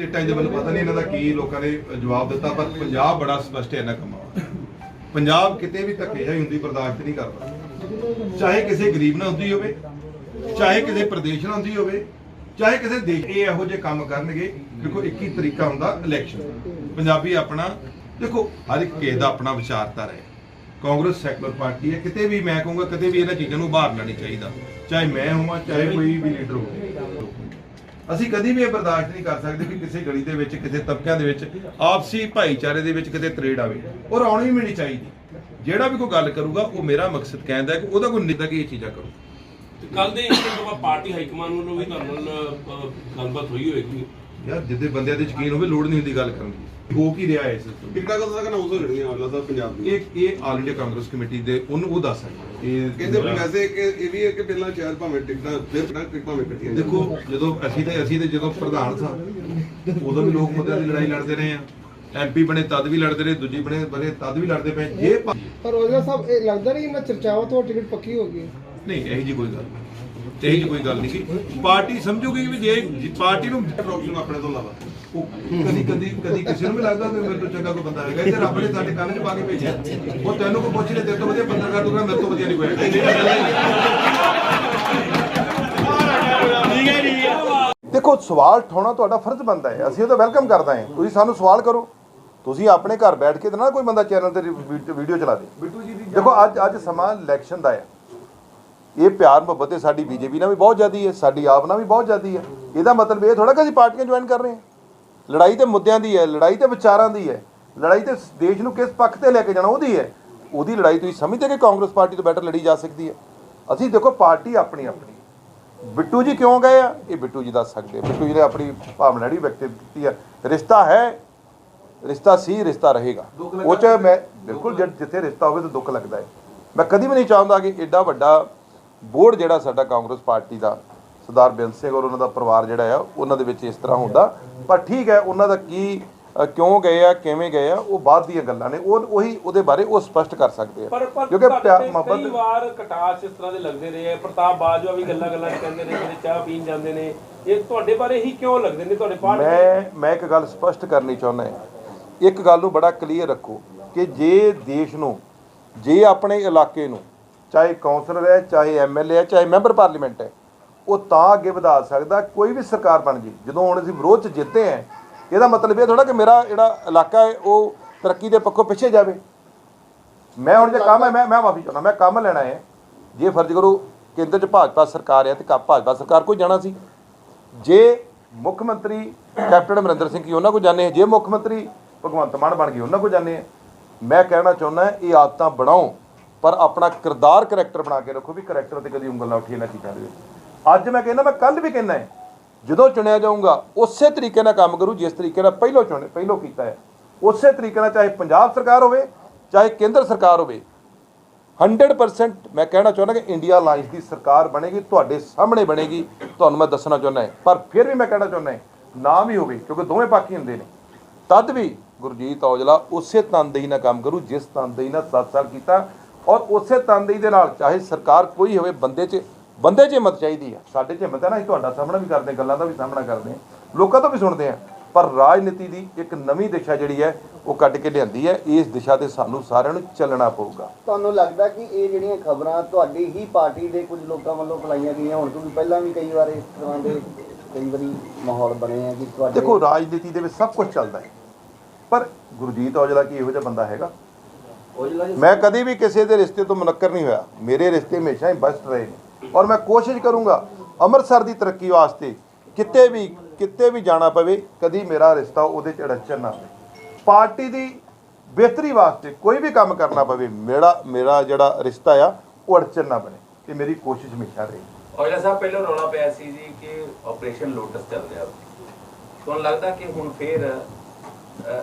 ਸਟੇਟਾਂ ਦੇ ਮੈਨੂੰ ਪਤਾ ਨਹੀਂ ਇਹਨਾਂ ਦਾ ਕੀ ਲੋਕਾਂ ਨੇ ਜਵਾਬ ਦਿੱਤਾ, ਪਰ ਪੰਜਾਬ ਬੜਾ ਸਪਸ਼ਟ ਹੈ ਇਹਨਾਂ ਕੰਮਾਂ ਪੰਜਾਬ ਕਿਤੇ ਵੀ ਧੱਕੇਸ਼ਾਹੀ ਹੁੰਦੀ, ਬਰਦਾਸ਼ਤ ਨਹੀਂ ਕਰਦਾ ਚਾਹੇ ਕਿਸੇ ਗਰੀਬ ਨਾਲ ਹੁੰਦੀ ਹੋਵੇ, ਚਾਹੇ ਕਿਸੇ ਪ੍ਰਦੇਸ਼ ਨਾਲ ਹੁੰਦੀ ਹੋਵੇ, ਚਾਹੇ ਕਿਸੇ ਦੇਸ਼ ਇਹ ਇਹੋ ਜਿਹੇ ਕੰਮ ਕਰਨਗੇ, ਦੇਖੋ, ਇੱਕ ਹੀ ਤਰੀਕਾ ਹੁੰਦਾ ਇਲੈਕਸ਼ਨ ਪੰਜਾਬੀ ਆਪਣਾ, ਦੇਖੋ, ਹਰ ਇੱਕ ਕਿਸੇ ਦਾ ਆਪਣਾ ਵਿਚਾਰਧਾਰਾ ਹੈ। ਕਾਂਗਰਸ ਸੈਕੂਲਰ ਪਾਰਟੀ ਹੈ, ਕਿਤੇ ਵੀ ਮੈਂ ਕਹੂੰਗਾ, ਕਦੇ ਵੀ ਇਹਨਾਂ ਚੀਜ਼ਾਂ ਨੂੰ ਬਾਹਰ ਨਹੀਂ ਚਾਹੀਦਾ। ਚਾਹੇ ਮੈਂ ਹੋਵਾਂ, ਚਾਹੇ ਕੋਈ ਵੀ ਲੀਡਰ ਹੋਵੇ। ਅਸੀਂ ਕਦੀ ਵੀ ਇਹ ਬਰਦਾਸ਼ਤ ਨਹੀਂ ਕਰ ਸਕਦੇ ਕਿ ਕਿਸੇ ਗਲੀ ਦੇ ਵਿੱਚ, ਕਿਸੇ ਤਬਕਿਆਂ ਦੇ ਵਿੱਚ ਆਪਸੀ ਭਾਈਚਾਰੇ ਦੇ ਵਿੱਚ ਕਿਤੇ ਤਰੇੜ ਆਵੇ। ਔਰ ਆਉਣੀ ਵੀ ਨਹੀਂ ਚਾਹੀਦੀ। ਜਿਹੜਾ ਵੀ ਕੋਈ ਗੱਲ ਕਰੂਗਾ, ਉਹ ਮੇਰਾ ਮਕਸਦ ਕਹਿੰਦਾ ਕਿ ਉਹਦਾ ਕੋਈ ਨਿੱਤਾ ਕਿ ਇਹ ਚੀਜ਼ਾਂ ਕਰੋ ਕੱਲ ਦੇ ਇੱਕ ਤੋਂ ਬਾਅਦ ਪਾਰਟੀ ਹਾਈ ਵੱਲੋਂ ਵੀ ਤੁਹਾਡੇ ਨਾਲ ਗੱਲਬਾਤ ਹੋਈ ਹੋਏਗੀ ਯਾਰ ਜਿੱਦੇ ਬੰਦਿਆਂ ਦੇ ਯਕੀਨ ਹੋਵੇ ਲੋੜ ਨਹੀਂ ਹੁੰਦੀ ਗੱਲ ਕਰਨ ਦੀ। ਹੋ ਕੀ ਰਿਹਾ ਹੈ ਸਿਸਟਮ ਟਿਕਟਾਂ ਕਦੋਂ ਤੱਕ ਅਨਾਉਂਸ ਹੋ ਜਾਣਗੀਆਂ ਆਲਾ ਦਾ ਪੰਜਾਬ ਦੀ ਇਹ ਇਹ ਆਲ ਇੰਡੀਆ ਕਾਂਗਰਸ ਕਮੇਟੀ ਦੇ ਉਹਨੂੰ ਉਹ ਦੱਸ ਸਕਦਾ ਇਹ ਕਹਿੰਦੇ ਵੈਸੇ ਕਿ ਇਹ ਵੀ ਹੈ ਕਿ ਪਹਿਲਾਂ ਚਾਰ ਭਾਵੇਂ ਟਿਕਟਾਂ ਫਿਰ ਟਿਕਟਾਂ ਭਾਵੇਂ ਕੱਟੀਆਂ। ਦੇਖੋ ਜਦੋਂ ਅਸੀਂ ਤੇ ਅਸੀਂ ਤੇ ਜਦੋਂ ਪ੍ਰਧਾਨ ਸਾਂ ਉਦੋਂ ਵੀ ਲੋਕ ਮੁੱਦਿਆਂ ਦੀ ਲੜਾਈ ਲੜਦੇ ਰਹੇ ਆ। ਐਮਪੀ ਬਣੇ ਤਦ ਵੀ ਲੜਦੇ ਰਹੇ ਦੂਜੀ ਬਣੇ ਬਣੇ ਤਦ ਵੀ ਲੜਦੇ ਪਏ। ਜੇ ਪਰ ਉਹਦਾ ਸਾਹਿਬ ਇਹ ਲੱਗਦਾ ਨਹੀਂ ਮੈਂ ਚਰਚਾਵਾਂ ਤੋਂ ਟਿਕਟ ਪੱਕੀ ਹੋ ਗਈ ਹੈ। ਨਹੀਂ ਇਹੀ ਜੀ ਕੋਈ ਗੱਲ ਨਹੀਂ। ਇਹੀ ਜੀ ਕੋਈ ਗੱਲ ਨਹੀਂ ਸੀ। ਪਾਰਟੀ ਸਮਝੂਗੀ ਵੀ ਜੇ ਜੇ ਪਾਰਟੀ ਨੂੰ ਆਪਸ਼ਨ ਆਪਣੇ ਤੋਂ ਇਲਾਵਾ। ਉਹ ਕਦੀ ਕਦੀ ਕਦੀ ਕਿਸੇ ਨੂੰ ਵੀ ਲੱਗਦਾ ਕਿ ਮੇਰੇ ਤੋਂ ਚੰਗਾ ਕੋਈ ਬੰਦਾ ਹੈਗਾ। ਇਹ ਤੇ ਰੱਬ ਨੇ ਸਾਡੇ ਕੰਨ 'ਚ ਪਾ ਕੇ ਭੇਜਿਆ। ਉਹ ਤੈਨੂੰ ਕੋਈ ਪੁੱਛ ਲੈ ਤੇਰੇ ਤੋਂ ਵਧੀਆ ਪੱਤਰਕਾਰ ਦੂਗਾ ਮੇਰੇ ਤੋਂ ਵਧੀਆ ਨਹੀਂ ਕੋਈ ਦੇਖੋ ਸਵਾਲ ਠਾਉਣਾ ਤੁਹਾਡਾ ਫਰਜ਼ ਬਣਦਾ ਹੈ। ਅਸੀਂ ਉਹਦਾ ਵੈਲਕਮ ਕਰਦਾ ਹਾਂ। ਤੁਸੀਂ ਸਾਨੂੰ ਸਵਾਲ ਕਰੋ। ਤੁਸੀਂ ਆਪਣੇ ਘਰ ਬੈਠ ਕੇ ਤਾਂ ਨਾ ਕੋਈ ਬੰਦਾ ਚੈਨਲ ਤੇ ਵੀ- ਵੀਡੀਓ ਚਲਾ ਦੇ। ਦੇਖੋ ਅੱਜ ਅੱਜ ਸਮਾਂ ਇਲੈਕਸ਼ਨ ਦਾ ਹੈ। ਇਹ ਪਿਆਰ ਮੁਹੱਬਤ ਹੈ ਸਾਡੀ ਬੀਜੇਪੀ ਨਾਲ ਵੀ ਬਹੁਤ ਜ਼ਿਆਦੀ ਹੈ ਸਾਡੀ ਆਪ ਨਾਲ ਵੀ ਬਹੁਤ ਜ਼ਿਆਦੀ ਹੈ। ਇਹਦਾ ਮਤਲਬ ਇਹ ਥੋੜਾ ਕਿ ਅਸੀਂ ਪਾਰਟੀਆਂ ਜੁਆਇਨ ਕਰ ਰਹੇ ਹਾਂ। ਲੜਾਈ ਤੇ ਮੁੱਦਿਆਂ ਦੀ ਹੈ ਲੜਾਈ ਤੇ ਵਿਚਾਰਾਂ ਦੀ ਹੈ। ਲੜਾਈ ਤੇ ਦੇਸ਼ ਨੂੰ ਕਿਸ ਪੱਖ ਤੇ ਲੈ ਕੇ ਜਾਣਾ ਉਹਦੀ ਹੈ। ਉਹਦੀ ਲੜਾਈ ਤੁਸੀਂ ਸਮਝਦੇ ਕਿ ਕਾਂਗਰਸ ਪਾਰਟੀ ਤੋਂ ਬੈਟਰ ਲੜੀ ਜਾ ਸਕਦੀ ਹੈ। ਅਸੀਂ ਦੇਖੋ ਪਾਰਟੀ ਆਪਣੀ ਆਪਣੀ ਬਿੱਟੂ ਜੀ ਕਿਉਂ ਗਏ ਆ? ਇਹ ਬਿੱਟੂ ਜੀ ਦੱਸ ਸਕਦੇ। ਬਿੱਟੂ ਜੀ ਨੇ ਆਪਣੀ ਭਾਵਨਾ ਜਿਹੜੀ ਵਿਅਕਤ ਕੀਤੀ ਹੈ। ਰਿਸ਼ਤਾ ਹੈ ਰਿਸ਼ਤਾ ਸੀ ਰਿਸ਼ਤਾ ਰਹੇਗਾ। ਉਹ ਚ ਮੈਂ ਬਿਲਕੁਲ ਜਿੱਥੇ ਰਿਸ਼ਤਾ ਹੋਵੇ ਤਾਂ ਦੁੱਖ ਲੱਗਦਾ ਹੈ। ਮੈਂ ਕਦੀ ਵੀ ਨਹੀਂ ਚਾਹੁੰਦਾ ਕਿ ਐਡਾ ਵੱਡਾ ਬੋਰਡ ਜਿਹੜਾ ਸਾਡਾ ਕਾਂਗਰਸ ਪਾਰਟੀ ਦਾ ਸਰਦਾਰ ਬੇਅੰਤ ਸਿੰਘ ਔਰ ਉਹਨਾਂ ਦਾ ਪਰਿਵਾਰ ਜਿਹੜਾ ਆ ਉਹਨਾਂ ਦੇ ਵਿੱਚ ਇਸ ਤਰ੍ਹਾਂ ਹੁੰਦਾ। ਪਰ ਠੀਕ ਹੈ ਉਹਨਾਂ ਦਾ ਕੀ ਕਿਉਂ ਗਏ ਆ ਕਿਵੇਂ ਗਏ ਆ ਉਹ ਬਾਅਦ ਦੀਆਂ ਗੱਲਾਂ ਨੇ। ਉਹ ਉਹੀ ਉਹਦੇ ਬਾਰੇ ਉਹ ਸਪਸ਼ਟ ਕਰ ਸਕਦੇ ਆ। ਕਿਉਂਕਿ ਪਿਆਰ ਤੇ ਕਈ ਮੁਹੱਬਤ ਵਾਰ ਕਟਾਸ਼ ਇਸ ਤਰ੍ਹਾਂ ਦੇ ਲੱਗਦੇ ਰਹੇ ਆ। ਪ੍ਰਤਾਪ ਬਾਜਵਾ ਵੀ ਗੱਲਾਂ ਗੱਲਾਂ ਕਹਿੰਦੇ ਨੇ ਜਿਹੜੇ ਚਾਹ ਪੀਣ ਜਾਂਦੇ ਨੇ। ਇਹ ਤੁਹਾਡੇ ਬਾਰੇ ਹੀ ਕਿਉਂ ਲੱਗਦੇ ਨੇ? ਤੁਹਾਡੇ ਪਾਰਟੀ ਮੈਂ ਮੈਂ ਇੱਕ ਗੱਲ ਸਪਸ਼ਟ ਕਰਨੀ ਚਾਹੁੰਦਾ ਹਾਂ। ਇੱਕ ਗੱਲ ਨੂੰ ਬੜਾ ਕਲੀਅਰ ਰੱਖੋ ਕਿ ਜੇ ਦੇਸ਼ ਨੂੰ ਜੇ ਆਪਣੇ ਇਲਾਕੇ ਨੂੰ ਚਾਹੇ ਕਾਉਂਸਲਰ ਹੈ, ਚਾਹੇ ਐਮਐਲਏ ਹੈ, ਚਾਹੇ ਮੈਂਬਰ ਪਾਰਲੀਮੈਂਟ ਹੈ, ਉਹ ਤਾਂ ਅੱਗੇ ਵਧਾ ਸਕਦਾ, ਕੋਈ ਵੀ ਸਰਕਾਰ ਬਣ ਜੇ। ਜਦੋਂ ਹੁਣ ਅਸੀਂ ਵਿਰੋਧ ਚ ਜਿੱਤੇ ਹੈ, ਇਹਦਾ ਮਤਲਬ ਇਹ ਥੋੜਾ ਕਿ ਮੇਰਾ ਜਿਹੜਾ ਇਲਾਕਾ ਹੈ, ਉਹ ਤਰੱਕੀ ਦੇ ਪੱਖੋਂ ਪਿੱਛੇ ਜਾਵੇ। ਮੈਂ ਹੁਣ ਜੇ ਕੰਮ ਹੈ, ਮੈਂ ਮੈਂ ਮਾਫੀ ਚਾਹੁੰਦਾ, ਮੈਂ ਕੰਮ ਲੈਣਾ ਹੈ। ਜੇ ਫਰਜ਼ ਕਰੋ ਕੇਂਦਰ 'ਚ ਭਾਜਪਾ ਸਰਕਾਰ ਹੈ, ਤੇ ਕਾ, ਭਾਜਪਾ ਸਰਕਾਰ ਕੋਈ ਜਾਣਾ ਸੀ। ਜੇ ਮੁੱਖ ਮੰਤਰੀ ਕੈਪਟਨ ਅਮਰਿੰਦਰ ਸਿੰਘ ਜੀ ਉਹਨਾਂ ਕੋ ਜਾਣੇ ਜੇ ਮੁੱਖ ਮੰਤਰੀ ਭਗਵੰਤ ਮਾਨ ਬਣ ਗਏ, ਉਹਨਾਂ ਕੋ ਜਾਣੇ ਆ ਮੈਂ ਕਹਿਣਾ ਚਾਹੁੰਦਾ, ਇਹ ਆਦਤਾਂ ਬਣਾਓ। ਪਰ ਆਪਣਾ ਕਿਰਦਾਰ ਕਰੈਕਟਰ ਬਣਾ ਕੇ ਰੱਖੋ ਵੀ ਕਰੈਕਟਰ ਤੇ ਕਦੀ ਉਂਗਲ ਨਾ ਉਠੀ ਇਹਨਾਂ ਚੀਜ਼ਾਂ ਦੇ ਵਿੱਚ। ਅੱਜ ਮੈਂ ਕਹਿੰਦਾ, ਮੈਂ ਕੱਲ ਵੀ ਕਹਿੰਦਾ ਹੈ, ਜਦੋਂ ਚੁਣਿਆ ਜਾਊਗਾ, ਉਸੇ ਤਰੀਕੇ ਨਾਲ ਕੰਮ ਕਰੂ, ਜਿਸ ਤਰੀਕੇ ਨਾਲ ਪਹਿਲਾਂ ਚੁਣੇ, ਪਹਿਲਾਂ ਕੀਤਾ ਹੈ। ਉਸੇ ਤਰੀਕੇ ਨਾਲ ਚਾਹੇ ਪੰਜਾਬ ਸਰਕਾਰ ਹੋਵੇ, ਚਾਹੇ ਕੇਂਦਰ ਸਰਕਾਰ ਹੋਵੇ 100% ਮੈਂ ਕਹਿਣਾ ਚਾਹੁੰਦਾ ਕਿ ਇੰਡੀਆ ਅਲਾਈਅੰਸ ਦੀ ਸਰਕਾਰ ਬਣੇਗੀ, ਤੁਹਾਡੇ ਸਾਹਮਣੇ ਬਣੇਗੀ, ਤੁਹਾਨੂੰ ਮੈਂ ਦੱਸਣਾ ਚਾਹੁੰਦਾ ਹੈ। ਪਰ ਫਿਰ ਵੀ ਮੈਂ ਕਹਿਣਾ ਚਾਹੁੰਦਾ ਹੈ, ਨਾ ਵੀ ਹੋਵੇ, ਕਿਉਂਕਿ ਦੋਵੇਂ ਪੱਖ ਹੀ ਹੁੰਦੇ ਨੇ। ਤਦ ਵੀ ਗੁਰਜੀਤ ਔਜਲਾ ਉਸੇ ਤਨਦੇਹੀ ਨਾਲ ਕੰਮ ਕਰੂ, ਜਿਸ ਤਨਦੇਹੀ ਨਾਲ 7 ਸਾਲ ਕੀਤਾ ਔਰ ਉਸੇ ਤਨਦੇਹੀ ਦੇ ਨਾਲ ਚਾਹੇ ਸਰਕਾਰ ਕੋਈ ਹੋਵੇ ਬੰਦੇ 'ਚ ਬੰਦੇ 'ਚ ਹਿੰਮਤ ਚਾਹੀਦੀ ਆ। ਸਾਡੇ 'ਚ ਹਿੰਮਤ ਹੈ ਨਾ ਅਸੀਂ ਤੁਹਾਡਾ ਸਾਹਮਣਾ ਵੀ ਕਰਦੇ ਗੱਲਾਂ ਦਾ ਵੀ ਸਾਹਮਣਾ ਕਰਦੇ ਹਾਂ। ਲੋਕਾਂ ਤੋਂ ਵੀ ਸੁਣਦੇ ਹਾਂ। ਪਰ ਰਾਜਨੀਤੀ ਦੀ ਇੱਕ ਨਵੀਂ ਦਿਸ਼ਾ ਜਿਹੜੀ ਹੈ ਉਹ ਕੱਢ ਕੇ ਲਿਆਂਦੀ ਹੈ। ਇਸ ਦਿਸ਼ਾ ਤੇ ਸਾਨੂੰ ਸਾਰਿਆਂ ਨੂੰ ਚੱਲਣਾ ਪਊਗਾ। ਤੁਹਾਨੂੰ ਲੱਗਦਾ ਕਿ ਇਹ ਜਿਹੜੀਆਂ ਖਬਰਾਂ ਤੁਹਾਡੀ ਹੀ ਪਾਰਟੀ ਦੇ ਕੁਝ ਲੋਕਾਂ ਵੱਲੋਂ ਫਲਾਈਆਂ ਗਈਆਂ ਹੁਣ ਕਿਉਂਕਿ ਪਹਿਲਾਂ ਵੀ ਕਈ ਵਾਰ ਇਸ ਤਰ੍ਹਾਂ ਦੇ ਕਈ ਵਾਰੀ ਮਾਹੌਲ ਬਣੇ ਆ ਕਿ ਤੁਹਾਡੇ ਦੇਖੋ ਰਾਜਨੀਤੀ ਦੇ ਵਿੱਚ ਸਭ ਕੁਝ ਚੱਲਦਾ ਹੈ। ਪਰ ਗੁਰਜੀਤ ਔਜਲਾ ਕੀ ਇਹੋ ਜਿਹਾ ਬੰਦਾ ਹੈਗਾ? ਮੈਂ ਕਦੀ ਵੀ ਕਿਸੇ ਦੇ ਰਿਸ਼ਤੇ ਤੋਂ ਮੁਨੱਕਰ ਨਹੀਂ ਹੋਇਆ। ਮੇਰੇ ਰਿਸ਼ਤੇ ਹਮੇਸ਼ਾ ਹੀ ਬੈਸਟ ਰਹੇ ਨੇ। ਔਰ ਮੈਂ ਕੋਸ਼ਿਸ਼ ਕਰੂੰਗਾ ਅੰਮ੍ਰਿਤਸਰ ਦੀ ਤਰੱਕੀ ਵਾਸਤੇ ਕਿਤੇ ਵੀ ਕਿਤੇ ਵੀ ਜਾਣਾ ਪਵੇ, ਕਦੀ ਮੇਰਾ ਰਿਸ਼ਤਾ ਉਹਦੇ ਚ ਅੜਚਨ ਨਾ ਆਵੇ। ਪਾਰਟੀ ਦੀ ਬਿਹਤਰੀ ਵਾਸਤੇ ਕੋਈ ਵੀ ਕੰਮ ਕਰਨਾ ਪਵੇ, ਮੇਰਾ ਮੇਰਾ ਜਿਹੜਾ ਰਿਸ਼ਤਾ ਆ, ਉਹ ਅੜਚਨ ਨਾ ਬਣੇ ਇਹ ਮੇਰੀ ਕੋਸ਼ਿਸ਼ ਹਮੇਸ਼ਾ ਰਹੀ। ਔਜਲਾ ਸਾਹਿਬ, ਪਹਿਲਾਂ ਰੌਲਾ ਪਿਆ ਸੀ ਜੀ ਕਿ ਆਪਰੇਸ਼ਨ ਲੋਟਸ ਚੱਲ ਰਿਹਾ। ਤੁਹਾਨੂੰ ਲੱਗਦਾ ਕਿ ਹੁਣ ਫੇਰ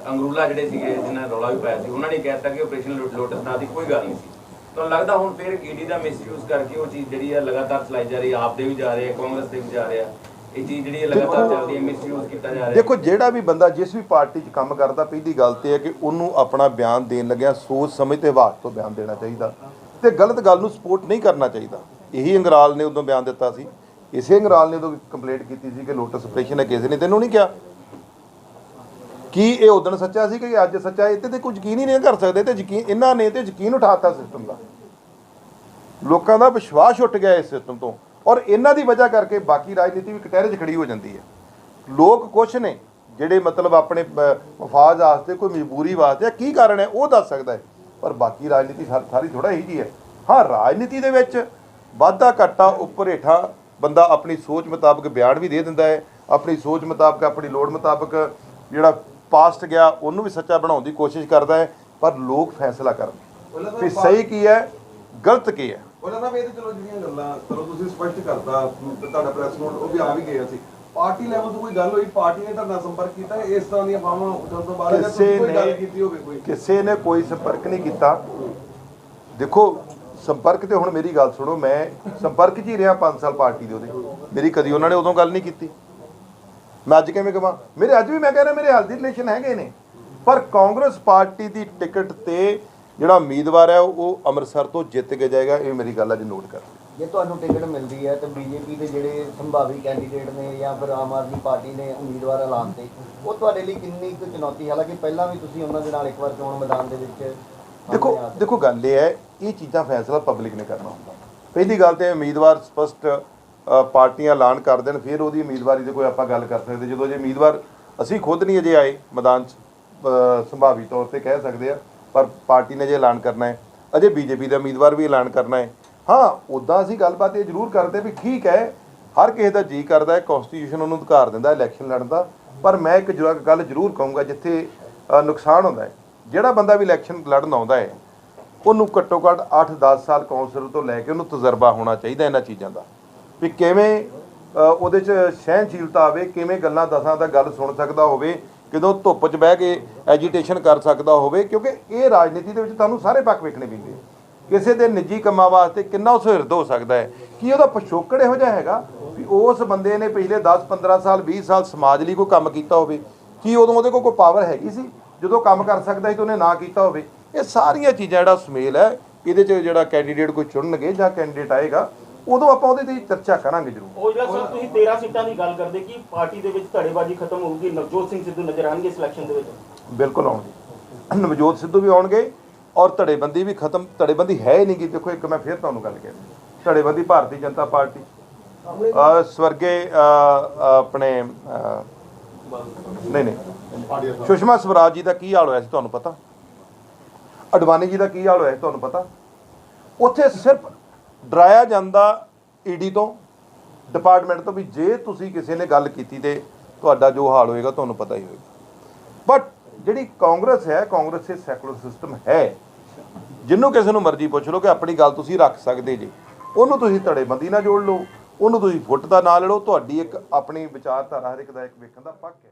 ਅੰਗਰੂਲਾ ਜਿਹੜੇ ਸੀਗੇ ਜਿਨ੍ਹਾਂ ਨੇ ਰੌਲਾ ਵੀ ਪਾਇਆ ਸੀ ਉਹਨਾਂ ਨੇ ਕਹਿਤਾ ਕਿ ਆਪਰੇਸ਼ਨ ਲੋਟਸ ਨਾਂ ਦੀ ਕੋਈ ਗੱਲ ਨਹੀਂ ਸੀ। ਤੁਹਾਨੂੰ ਲੱਗਦਾ ਹੁਣ ਫੇਰ ਈਡੀ ਦਾ ਮਿਸਯੂਜ਼ ਕਰਕੇ ਉਹ ਚੀਜ਼ ਜਿਹੜੀ ਹੈ ਲਗਾਤਾਰ ਚਲਾਈ ਜਾ ਰਹੀ ਹੈ ਆਪ ਦੇ ਵੀ ਜਾ ਰਹੇ ਆ ਕਾਂਗਰਸ ਦੇ ਵੀ ਜਾ ਰਹੇ ਆ ਇਹ ਚੀਜ਼ ਜਿਹੜੀ ਹੈ ਲਗਾਤਾਰ ਚੱਲਦੀ ਹੈ ਮਿਸਯੂਜ਼ ਕੀਤਾ ਜਾ ਰਿਹਾ। ਦੇਖੋ ਜਿਹੜਾ ਵੀ ਬੰਦਾ ਜਿਸ ਵੀ ਪਾਰਟੀ 'ਚ ਕੰਮ ਕਰਦਾ ਪਹਿਲੀ ਗੱਲ ਤੇ ਹੈ ਕਿ ਉਹਨੂੰ ਆਪਣਾ ਬਿਆਨ ਦੇਣ ਲੱਗਿਆ ਸੋਚ ਸਮਝ ਤੇ ਵਾਕ ਤੋਂ ਬਿਆਨ ਦੇਣਾ ਚਾਹੀਦਾ। ਤੇ ਗਲਤ ਗੱਲ ਨੂੰ ਸਪੋਰਟ ਨਹੀਂ ਕਰਨਾ ਚਾਹੀਦਾ। ਇਹੀ ਅੰਗਰਾਲ ਨੇ ਉਦੋਂ ਬਿਆਨ ਦਿੱਤਾ ਸੀ। ਇਸੇ ਅੰਗਰਾਲ ਨੇ ਉਦੋਂ ਕੰਪਲੇਂਟ ਕੀਤੀ ਸੀ ਕਿ ਲੋਟਸ ਆਪਰੇਸ਼ਨ ਹੈ ਕਿਸੇ ਨੇ ਤੈਨੂੰ ਨਹੀਂ ਕਿਹਾ। ਕੀ ਇਹ ਉਦੋਂ ਸੱਚਾ ਸੀ ਕਿ ਅੱਜ ਸੱਚਾ ਹੈ? ਇਹ ਤੇ ਕੁਝ ਯਕੀਨ ਹੀ ਨਹੀਂ ਕਰ ਸਕਦੇ ਤੇ ਯਕੀਨ ਇਹਨਾਂ ਨੇ ਤੇ ਯਕੀਨ ਉਠਾਤਾ ਸਿਸਟਮ ਦਾ। ਲੋਕਾਂ ਦਾ ਵਿਸ਼ਵਾਸ ਉੱਠ ਗਿਆ ਇਸ ਸਿਸਟਮ ਤੋਂ ਔਰ ਇਹਨਾਂ ਦੀ ਵਜ੍ਹਾ ਕਰਕੇ ਬਾਕੀ ਰਾਜਨੀਤੀ ਵੀ ਕਟਹਿਰੇ 'ਚ ਖੜੀ ਹੋ ਜਾਂਦੀ ਹੈ। ਲੋਕ ਕੁਛ ਨੇ ਜਿਹੜੇ ਮਤਲਬ ਆਪਣੇ ਮਫ਼ਾਜ਼ ਵਾਸਤੇ, ਕੋਈ ਮਜਬੂਰੀ ਵਾਸਤੇ ਕੀ ਕਾਰਨ ਹੈ ਉਹ ਦੱਸ ਸਕਦਾ ਹੈ। ਪਰ ਬਾਕੀ ਰਾਜਨੀਤੀ ਸਾਰ- ਸਾਰੀ ਥੋੜਾ ਇਹੀ ਜੀ ਹੈ। ਹਾਂ, ਰਾਜਨੀਤੀ ਦੇ ਵਿੱਚ ਵਾਧਾ ਘਾਟਾ ਉੱਪਰ ਹੇਠਾਂ ਬੰਦਾ ਆਪਣੀ ਸੋਚ ਮੁਤਾਬਕ ਬਿਆਨ ਵੀ ਦੇ ਦਿੰਦਾ ਹੈ। ਆਪਣੀ ਸੋਚ ਮੁਤਾਬਕ, ਆਪਣੀ ਲੋੜ ਮੁਤਾਬਕ ਜਿਹੜਾ ਪਾਸਟ ਗਿਆ ਉਹਨੂੰ ਵੀ ਸੱਚਾ ਬਣਾਉਣ ਦੀ ਕੋਸ਼ਿਸ਼ ਕਰਦਾ ਹੈ ਪਰ ਲੋਕ ਫੈਸਲਾ ਕਰਨ। ਕਿ ਸਹੀ ਕੀ ਹੈ ਗਲਤ ਕੀ ਹੈ? ਉਹਨਾਂ ਦਾ ਵੀ ਇਹ ਤਾਂ ਚਲੋ ਜਿਹੜੀਆਂ ਗੱਲਾਂ ਚਲੋ ਤੁਸੀਂ ਸਪਸ਼ਟ ਕਰਤਾ ਤੇ ਤੁਹਾਡਾ ਪ੍ਰੈਸ ਨੋਟ ਉਹ ਵੀ ਆ ਵੀ ਗਿਆ ਸੀ ਪਾਰਟੀ ਲੈਵਲ ਤੋਂ ਕੋਈ ਗੱਲ ਹੋਈ ਪਾਰਟੀ ਨੇ ਤੁਹਾਡਾ ਸੰਪਰਕ ਕੀਤਾ ਇਸ ਤਰ੍ਹਾਂ ਦੀਆਂ ਫਾਰਮਾਂ ਉੱਠਣ ਤੋਂ ਬਾਅਦ ਜਾਂ ਕਿਸੇ ਤੁਸੀਂ ਕੋਈ ਗੱਲ ਨੇ ਕੀਤੀ ਹੋਵੇ ਕੋਈ? ਕਿਸੇ ਨੇ ਕੋਈ ਸੰਪਰਕ ਨਹੀਂ ਕੀਤਾ। ਦੇਖੋ ਸੰਪਰਕ ਤੇ ਹੁਣ ਮੇਰੀ ਗੱਲ ਸੁਣੋ ਮੈਂ ਸੰਪਰਕ 'ਚ ਹੀ ਰਿਹਾ 5 ਸਾਲ ਪਾਰਟੀ ਦੇ ਉਹਦੇ। ਮੇਰੀ ਕਦੀ ਉਹਨਾਂ ਨੇ ਉਦੋਂ ਗੱਲ ਨਹੀਂ ਕੀਤੀ। ਮੈਂ ਅੱਜ ਕਿਵੇਂ ਕਹਾਂ ਮੇਰੇ ਅੱਜ ਵੀ ਮੈਂ ਕਹਿ ਰਿਹਾ ਮੇਰੇ ਹਲਦੀ ਰਿਲੇਸ਼ਨ ਹੈਗੇ ਨੇ। ਪਰ ਕਾਂਗਰਸ ਪਾਰਟੀ ਦੀ ਟਿਕਟ ਤੇ ਜਿਹੜਾ ਉਮੀਦਵਾਰ ਹੈ ਉਹ ਅੰਮ੍ਰਿਤਸਰ ਤੋਂ ਜਿੱਤ ਕੇ ਜਾਏਗਾ ਇਹ ਮੇਰੀ ਗੱਲ ਅੱਜ ਨੋਟ ਕਰ। ਜੇ ਤੁਹਾਨੂੰ ਟਿਕਟ ਮਿਲਦੀ ਹੈ ਤੇ ਬੀਜੇਪੀ ਦੇ ਜਿਹੜੇ ਸੰਭਾਵੀ ਕੈਂਡੀਡੇਟ ਨੇ ਜਾਂ ਫਿਰ ਆਮ ਆਦਮੀ ਪਾਰਟੀ ਨੇ ਉਮੀਦਵਾਰ ਐਲਾਨ ਤੇ ਉਹ ਤੁਹਾਡੇ ਲਈ ਕਿੰਨੀ ਕੁ ਚੁਣੌਤੀ ਹਾਲਾਂਕਿ ਪਹਿਲਾਂ ਵੀ ਤੁਸੀਂ ਉਹਨਾਂ ਦੇ ਨਾਲ ਇੱਕ ਵਾਰ ਚੋਣ ਮੈਦਾਨ ਦੇ ਵਿੱਚ ਦੇਖੋ। ਦੇਖੋ ਗੱਲ ਇਹ ਹੈ ਇਹ ਚੀਜ਼ਾਂ ਫੈਸਲਾ ਪਬਲਿਕ ਨੇ ਕਰਨਾ ਹੁੰਦਾ। ਪਹਿਲੀ ਗੱਲ ਤੇ ਉਮੀਦਵਾਰ ਸਪਸ਼ਟ ਪਾਰਟੀਆਂ ਐਲਾਨ ਕਰ ਦੇਣ, ਫਿਰ ਉਹਦੀ ਉਮੀਦਵਾਰੀ ਤੇ ਕੋਈ ਆਪਾਂ ਗੱਲ ਕਰ ਸਕਦੇ। ਜਦੋਂ ਜੇ ਉਮੀਦਵਾਰ ਅਸੀਂ ਖੁਦ ਨਹੀਂ ਅਜੇ ਆਏ ਮੈਦਾਨ 'ਚ ਸੰਭਾਵੀ ਤੌਰ ਤੇ ਕਹਿ ਸਕਦੇ ਆ, ਪਰ ਪਾਰਟੀ ਨੇ ਜੇ ਐਲਾਨ ਕਰਨਾ ਹੈ, ਅਜੇ ਬੀਜੇਪੀ ਦਾ ਉਮੀਦਵਾਰ ਵੀ ਐਲਾਨ ਕਰਨਾ ਹੈ। ਹਾਂ ਉਦਾਂ ਅਸੀਂ ਗੱਲਬਾਤ ਇਹ ਜ਼ਰੂਰ ਕਰਦੇ ਵੀ ਠੀਕ ਹੈ, ਹਰ ਕਿਸੇ ਦਾ ਜੀ ਕਰਦਾ ਹੈ ਕਨਸਟੀਟਿਊਸ਼ਨ ਉਹਨੂੰ ਅਧਿਕਾਰ ਦਿੰਦਾ ਇਲੈਕਸ਼ਨ ਲੜਨ ਦਾ। ਪਰ ਮੈਂ ਇੱਕ ਜਰਾ ਗੱਲ ਜ਼ਰੂਰ ਕਹੂੰਗਾ ਜਿੱਥੇ ਨੁਕਸਾਨ ਹੁੰਦਾ ਹੈ। ਜਿਹੜਾ ਬੰਦਾ ਵੀ ਇਲੈਕਸ਼ਨ ਲੜਨ ਆਉਂਦਾ ਹੈ, ਉਹਨੂੰ ਘੱਟੋ ਘੱਟ 8-10 ਸਾਲ ਕੌਂਸਲਰ ਤੋਂ ਲੈ ਕੇ ਉਹਨੂੰ ਤਜਰਬਾ ਹੋਣਾ ਚਾਹੀਦਾ ਇਹਨਾਂ ਚੀਜ਼ਾਂ ਦਾ। ਵੀ ਕਿਵੇਂ ਉਹਦੇ 'ਚ ਸਹਿਣਸ਼ੀਲਤਾ ਆਵੇ, ਕਿਵੇਂ ਗੱਲਾਂ ਦਸਾਂ ਦਾ ਗੱਲ ਸੁਣ ਸਕਦਾ ਹੋਵੇ, ਕਿਦੋਂ ਧੁੱਪ 'ਚ ਬਹਿ ਕੇ ਐਜੀਟੇਸ਼ਨ ਕਰ ਸਕਦਾ ਹੋਵੇ, ਕਿਉਂਕਿ ਇਹ ਰਾਜਨੀਤੀ ਦੇ ਵਿੱਚ ਤੁਹਾਨੂੰ ਸਾਰੇ ਪੱਖ ਵੇਖਣੇ ਪੈਂਦੇ ਕਿਸੇ ਦੇ ਨਿੱਜੀ ਕੰਮਾਂ ਵਾਸਤੇ ਕਿੰਨਾ ਉਹ ਸੁਹਿਰਦ ਹੋ ਸਕਦਾ ਹੈ? ਕੀ ਉਹਦਾ ਪਿਛੋਕੜ ਇਹੋ ਜਿਹਾ ਹੈਗਾ? ਵੀ ਉਸ ਬੰਦੇ ਨੇ ਪਿਛਲੇ 10-15 ਸਾਲ 20 ਸਾਲ ਸਮਾਜ ਲਈ ਕੋਈ ਕੰਮ ਕੀਤਾ ਹੋਵੇ, ਕੀ ਉਦੋਂ ਉਹਦੇ ਕੋਲ ਕੋਈ ਪਾਵਰ ਹੈਗੀ ਸੀ? ਜਦੋਂ ਕੰਮ ਕਰ ਸਕਦਾ ਸੀ ਤਾਂ ਉਹਨੇ ਨਾ ਕੀਤਾ ਹੋਵੇ। ਇਹ ਸਾਰੀਆਂ ਚੀਜ਼ਾਂ ਜਿਹੜਾ ਸੁਮੇਲ ਹੈ, ਇਹਦੇ 'ਚ ਜਿਹੜਾ ਕੈਂਡੀਡੇਟ ਕੋਈ ਚੁਣਨਗੇ ਜਾਂ ਕੈਂਡੀਡੇਟ ਆਏਗਾ ਉਦੋਂ ਆਪਾਂ ਉਹਦੇ ਤੇ ਚਰਚਾ ਕਰਾਂਗੇ ਜ਼ਰੂਰ। ਉਹ ਜਿਹੜਾ ਸਰ ਤੁਸੀਂ 13 ਸੀਟਾਂ ਦੀ ਗੱਲ ਕਰਦੇ ਕਿ ਪਾਰਟੀ ਦੇ ਵਿੱਚ ਧੜੇਬਾਜ਼ੀ ਖਤਮ ਹੋਊਗੀ ਨਵਜੋਤ ਸਿੰਘ ਸਿੱਧੂ ਨਜ਼ਰ ਆਣਗੇ ਸਿਲੈਕਸ਼ਨ ਦੇ ਵਿੱਚ? ਬਿਲਕੁਲ ਆਉਣਗੇ। ਨਵਜੋਤ ਸਿੱਧੂ ਵੀ ਆਉਣਗੇ ਔਰ ਧੜੇਬੰਦੀ ਵੀ ਖਤਮ ਧੜੇਬੰਦੀ ਹੈ ਹੀ ਨਹੀਂ ਗੀ ਦੇਖੋ ਇੱਕ ਮੈਂ ਫਿਰ ਤੁਹਾਨੂੰ ਗੱਲ ਕਹਿ ਦਿੰਦਾ। ਧੜੇਬੰਦੀ ਭਾਰਤੀ ਜਨਤਾ ਪਾਰਟੀ ਸਵਰਗੇ ਆਪਣੇ ਨਹੀਂ ਨਹੀਂ। ਸੁਸ਼ਮਾ ਸਵਰਾਜ ਜੀ ਦਾ ਕੀ ਹਾਲ ਹੋਇਆ ਸੀ ਤੁਹਾਨੂੰ ਪਤਾ? ਅਡਵਾਨੀ ਜੀ ਦਾ ਕੀ ਹਾਲ ਹੋਇਆ ਤੁਹਾਨੂੰ ਪਤਾ? ਉੱਥੇ ਸਿਰਫ ਡਰਾਇਆ ਜਾਂਦਾ ਈਡੀ ਤੋਂ, ਡਿਪਾਰਟਮੈਂਟ ਤੋਂ ਵੀ ਜੇ ਤੁਸੀਂ ਕਿਸੇ ਨੇ ਗੱਲ ਕੀਤੀ ਤੇ ਤੁਹਾਡਾ ਜੋ ਹਾਲ ਹੋਏਗਾ ਤੁਹਾਨੂੰ ਪਤਾ ਹੀ ਹੋਏਗਾ। ਬਟ ਜਿਹੜੀ ਕਾਂਗਰਸ ਹੈ, ਕਾਂਗਰਸ ਇਹ ਸੈਕੂਲਰ ਸਿਸਟਮ ਹੈ। ਜਿੰਨੂੰ ਕਿਸੇ ਨੂੰ ਮਰਜ਼ੀ ਪੁੱਛ ਲਓ ਕਿ ਆਪਣੀ ਗੱਲ ਤੁਸੀਂ ਰੱਖ ਸਕਦੇ ਜੀ। ਉਹਨੂੰ ਤੁਸੀਂ ਧੜੇਬੰਦੀ ਨਾਲ ਜੋੜ ਲਓ, ਉਹਨੂੰ ਤੁਸੀਂ ਫੁੱਟ ਦਾ ਨਾਂ ਲੈ ਲਓ। ਤੁਹਾਡੀ ਇੱਕ ਆਪਣੀ ਵਿਚਾਰਧਾਰਾ ਹਰ ਇੱਕ ਦਾ ਇੱਕ ਵੇਖਣ ਦਾ ਪੱਕ ਹੈ।